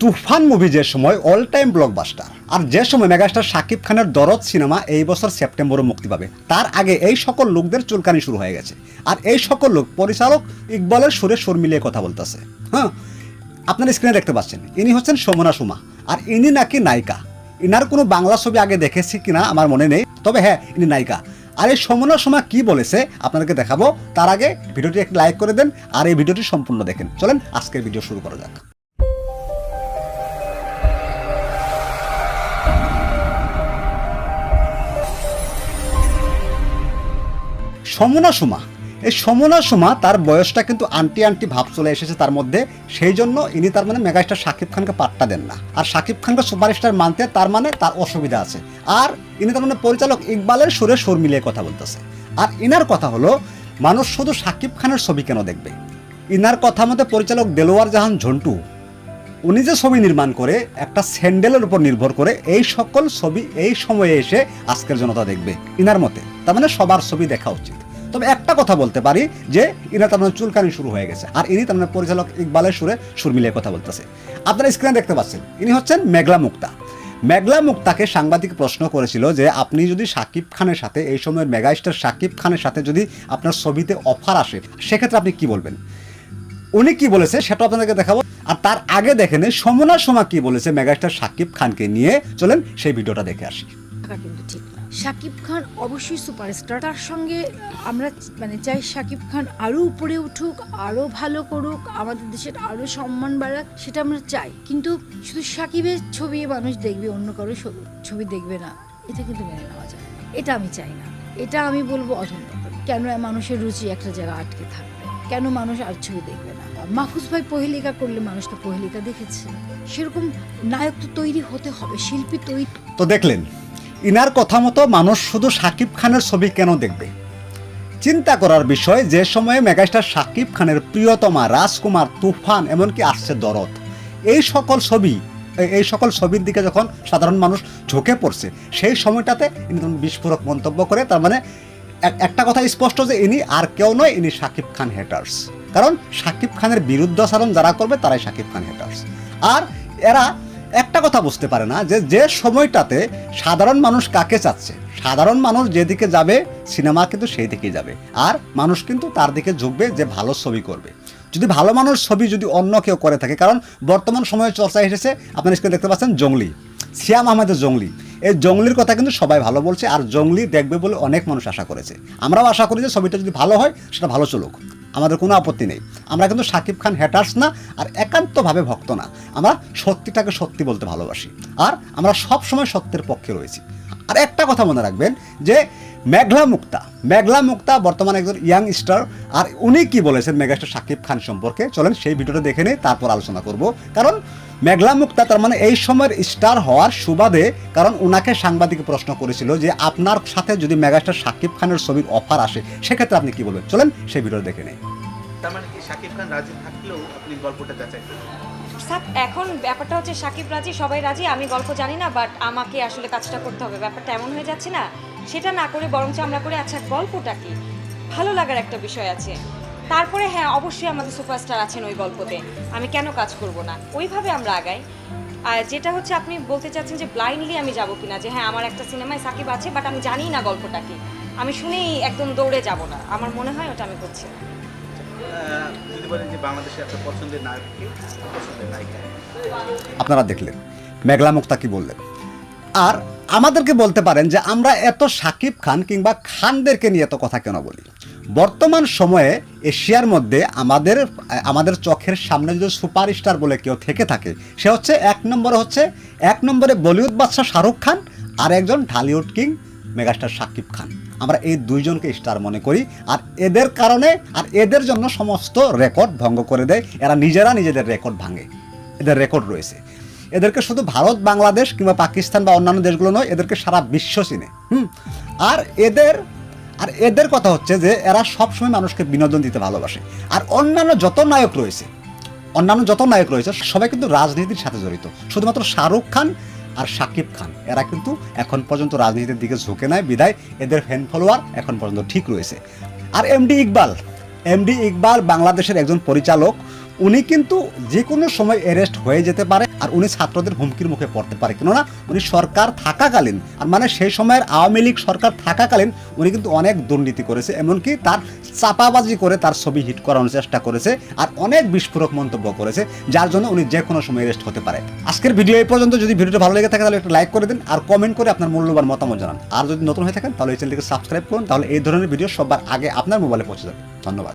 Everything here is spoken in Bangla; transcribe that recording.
তুফান মুভি যে সময় অল টাইম ব্লকবাস্টার আর যে সময় মেগাস্টার শাকিব খানের দরদ সিনেমা এই বছর সেপ্টেম্বরে মুক্তি পাবে। তার আগে এই সকল লোকদের চুলকানি শুরু হয়ে গেছে। আর এই সকল লোক পরিচালক ইকবালের সুরে সুর মিলিয়ে কথা বলতেছে। হ্যাঁ? আপনার স্ক্রিনে দেখতে পাচ্ছেন। ইনি হচ্ছেন সমনা সুমা। আর ইনি নাকি নায়িকা। ইনার কোনো বাংলা ছবি আগে দেখেছি কিনা আমার মনে নেই। তবে হ্যাঁ ইনি নায়িকা। আর এই সমনা সুমা কি বলেছে আপনাদেরকে দেখাবো। তার আগে ভিডিওটি একটি লাইক করে দেন। আর এই ভিডিওটি সম্পূর্ণ দেখেন। চলেন আজকের ভিডিও শুরু করা যাক। সমনা সুমা। এই সমনা সুমা তার বয়সটা কিন্তু আন্টি আন্টি ভাব চলে এসেছে তার মধ্যে। সেই জন্য ইনি তার মানে মেগাস্টার শাকিব খানকে পাট্টা দেন না। আর শাকিব খানকে সুপারস্টার মানতে তার মানে তার অসুবিধা আছে। আর ইনি তার মানে পরিচালক ইকবালের সুরে সুর মিলিয়ে কথা বলতেছে। আর ইনার কথা হলো, মানুষ শুধু শাকিব খানের ছবি কেন দেখবে? ইনার কথা মতে পরিচালক দেলোয়ার জাহান ঝন্টু, উনি যে ছবি নির্মাণ করে, একটা স্যান্ডেলের উপর নির্ভর করে এই সকল ছবি এই সময়ে এসে আজকের জনতা দেখবে। ইনার মতে, তার মানে সবার ছবি দেখা উচিত। তবে একটা কথা বলতে পারি যে ইনা তার চুলকানি শুরু হয়ে গেছে। আর ইনি তার মানে পরিচালক ইকবালের সুরে সুর মিলিয়ে কথা বলতেছে। আপনারা স্ক্রিনে দেখতে পাচ্ছেন, ইনি হচ্ছেন মেঘলা মুক্তা। মেঘলা মুক্তাকে সাংবাদিক প্রশ্ন করেছিল যে, আপনি যদি শাকিব খানের সাথে এই সময়ের মেগাস্টার শাকিব খানের সাথে যদি আপনার ছবিতে অফার আসে, সেক্ষেত্রে আপনি কি বলবেন? উনি কি বলেছে সেটা আপনাদেরকে দেখাবো। আর তার আগে দেখেন, সমনা সোমা কি বলেছে মেগাস্টার সাকিব খানকে নিয়ে। চলেন সেই ভিডিওটা দেখে আসি। ঠিক শাকিব খান অবশ্যই সুপারস্টার। তার সঙ্গে আমরা মানে চাই শাকিব খান আরও উপরে উঠুক আরও ভালো করুক, আমাদের দেশের আরও সম্মান বাড়াক, সেটা আমরা চাই। কিন্তু শুধু শাকিবের ছবি মানুষ দেখবে, অন্য কারও ছবি- দেখবে না। এটা কিন্তু মেনে নেওয়া যায় এটা আমি চাই না। এটা আমি বলব অধন্ত কেন মানুষের রুচি একটা জায়গা আটকে থাকবে? কেন মানুষ আর ছবি দেখবে না? মাহফুজ ভাই পহেলিকা করলে মানুষ তো পহেলিকা দেখেছে। সেরকম নায়ক তো তৈরি হতে হবে, শিল্পী তৈরি তো দেখলেন। ইনার কথা মতো মানুষ শুধু শাকিব খানের ছবি কেন দেখবে? চিন্তা করার বিষয়, যে সময়ে মেগাস্টার শাকিব খানের প্রিয়তমা রাজকুমার তুফান, এমনকি আসছে দরদ। এই সকল ছবি এই- সকল ছবির দিকে যখন সাধারণ মানুষ ঝুঁকে পড়ছে, সেই সময়টাতে ইনি বিস্ফোরক মন্তব্য করে, তার মানে একটা কথা স্পষ্ট যে ইনি আর কেউ নয়, ইনি শাকিব খান হেটার্স কারণ শাকিব খানের বিরুদ্ধাচরণ যারা করবে, তারাই শাকিব খান হেটার্স আর এরা একটা কথা বুঝতে পারে না যে যে সময়টাতে সাধারণ মানুষ কাকে চাচ্ছে? সাধারণ মানুষ যেদিকে যাবে, সিনেমা কিন্তু সেই দিকেই যাবে। আর মানুষ কিন্তু তার দিকে ঝুঁকবে যে ভালো ছবি করবে। যদি ভালো মানুষ ছবি যদি অন্য কেউ করে থাকে, কারণ বর্তমান সময়ে চর্চা এসেছে, আপনারা স্ক্রিনে দেখতে পাচ্ছেন জঙ্গলি। সিয়াম আহমেদের জঙ্গলি। এই জঙ্গলির কথা কিন্তু সবাই ভালো বলছে, আর জঙ্গলি দেখবে বলে অনেক মানুষ আশা করেছে। আমরাও আশা করি যে ছবিটা যদি ভালো হয়, সেটা ভালো চলুক। আমাদের কোনো আপত্তি নেই। আমরা কিন্তু সাকিব খান হ্যাটার্স না আর একান্তভাবে ভক্ত না। আমরা সত্যিটাকে সত্যি বলতে ভালোবাসি। আর আমরা সব সময় সত্যের পক্ষে রয়েছি। আর একটা কথা মনে রাখবেন যে মেঘলা মুক্তা। মেঘলা মুক্তা বর্তমানে একজন ইয়াং স্টার। আর উনি কি বলেছেন মেগাস্টার শাকিব খান সম্পর্কে? চলেন সেই ভিডিওটা দেখে নিই তারপর আলোচনা করব। কারণ মেঘলা মুক্তা তার মানে এই সময়ের স্টার হওয়ার সুবাদে, কারণ ওনাকে সাংবাদিক প্রশ্ন করেছিল যে আপনার সাথে যদি মেগাস্টার শাকিব খানের ছবির অফার আসে, সেক্ষেত্রে আপনি কি বলবেন? চলেন সেই ভিডিও দেখে নেই। তার মানে কি খান রাজি থাকলেও আপনি গল্পটা সাক- এখন ব্যাপারটা হচ্ছে সাকিব রাজি, সবাই রাজি, আমি গল্প জানি না বাট আমাকে আসলে কাজটা করতে হবে। ব্যাপারটা এমন হয়ে যাচ্ছে না, সেটা না করে বরঞ্চ আমরা করে আচ্ছা গল্পটা কি? ভালো লাগার একটা বিষয় আছে। তারপরে হ্যাঁ অবশ্যই আমাদের সুপারস্টার আছেন ওই গল্পতে। আমি কেন কাজ করব না? ওইভাবে আমরা আগাই। আর যেটা হচ্ছে, আপনি বলতে চাচ্ছেন যে ব্লাইন্ডলি আমি যাব কিনা, যে হ্যাঁ আমার একটা সিনেমায় সাকিব আছে বাট আমি জানি না গল্পটা কি। আমি শুনেই একদম দৌড়ে যাব না। আমার মনে হয় ওটা আমি করছি না। আপনারা দেখলেন, মেঘলা মুক্তা কি বললেন? আর আমাদেরকে বলতে পারেন যে আমরা এত সাকিব খান কিংবা খানদেরকে নিয়ে এত কথা কেন বলি? বর্তমান সময়ে এশিয়ার মধ্যে আমাদের আমাদের চোখের সামনে যদি সুপারস্টার বলে কেউ থেকে থাকে, সে হচ্ছে এক নম্বরে হচ্ছে, এক নম্বরে বলিউড বাদশাহ শাহরুখ খান আর একজন ঢালিউড কিং মেগাস্টার সাকিব খান। আমরা এই দুইজনকে স্টার মনে করি। আর এদের কারণে, আর এদের জন্য সমস্ত রেকর্ড ভঙ্গ করে দেয়। এরা নিজেরা নিজেদের রেকর্ড ভাঙে। এদের রেকর্ড রয়েছে। এদেরকে শুধু ভারত, বাংলাদেশ কিংবা পাকিস্তান বা অন্যান্য দেশগুলো নয়, এদেরকে সারা বিশ্ব চিনে। হুম? আর এদের আর এদের কথা হচ্ছে যে, এরা সবসময় মানুষকে বিনোদন দিতে ভালোবাসে। আর অন্যান্য যত নায়ক রয়েছে, অন্যান্য যত নায়ক রয়েছে, সবাই কিন্তু রাজনীতির সাথে জড়িত। শুধুমাত্র শাহরুখ খান আর শাকিব খান। এরা কিন্তু এখন পর্যন্ত রাজনীতির দিকে ঝুঁকে নেয় বিদায় এদের ফ্যান ফলোয়ার এখন পর্যন্ত ঠিক রয়েছে। আর এমডি ইকবাল এমডি ইকবাল বাংলাদেশের একজন পরিচালক উনি কিন্তু যে কোনো সময় অ্যারেস্ট হয়ে যেতে পারে আর উনি ছাত্রদের হুমকির মুখে পড়তে পারে। কেননা উনি সরকার থাকাকালীন আর মানে সেই সময়ের আওয়ামী লীগ সরকার থাকাকালীন উনি কিন্তু অনেক দুর্নীতি করেছে, এমনকি তার চাপাবাজি করে তার ছবি হিট করানোর চেষ্টা করেছে আর অনেক বিস্ফোরক মন্তব্য করেছে, যার জন্য উনি যে কোনো সময় অ্যারেস্ট হতে পারে। আজকের ভিডিও এই পর্যন্ত। যদি ভিডিওটা ভালো লেগে থাকে তাহলে একটা লাইক করে দিন আর কমেন্ট করে আপনার মূল্যবান মতামত জানান। আর যদি নতুন হয়ে থাকেন তাহলে এই চ্যানেলটিকে সাবস্ক্রাইব করুন, তাহলে এই ধরনের ভিডিও সবার আগে আপনার মোবাইলে পৌঁছে যাবে। ধন্যবাদ।